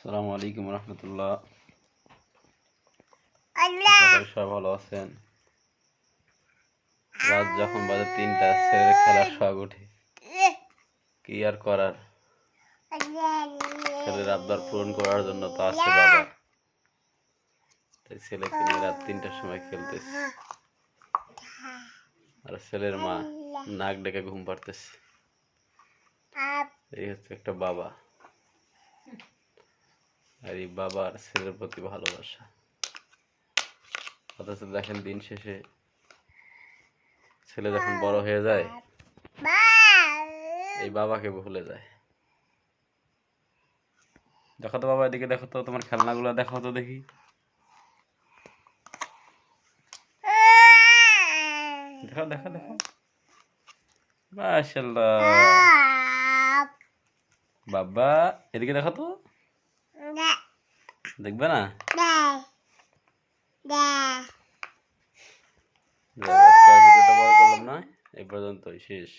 আসসালামু আলাইকুম রহমতুল্লাহ। সবাই ভালো আছেন। রাত যখন বাজে তিনটা ছেলের খেলার শখ উঠে কি আর করার? ছেলের আবদার পূরণ করার জন্য তো আছে বাবা। তাই ছেলেকে নিয়ে রাত তিনটার সময় খেলতেছে। আর ছেলের মা নাক ডেকে ঘুম পাড়তেছে। এই হচ্ছে একটা বাবা। আর এই বাবার ছেলের প্রতি ভালোবাসা। অথচ দেখেন দিন শেষে ছেলে যখন বড় হয়ে যায় এই বাবাকে ভুলে যায়। দেখো তো বাবা এদিকে দেখো তো তোমার খেলনাগুলো দেখো তো দেখি। দেখো দেখো দেখো। মাশাল্লাহ বাবা এদিকে দেখো তো। দেখবে না? ভিডিওটা বড় করলাম না এই পর্যন্তই শেষ।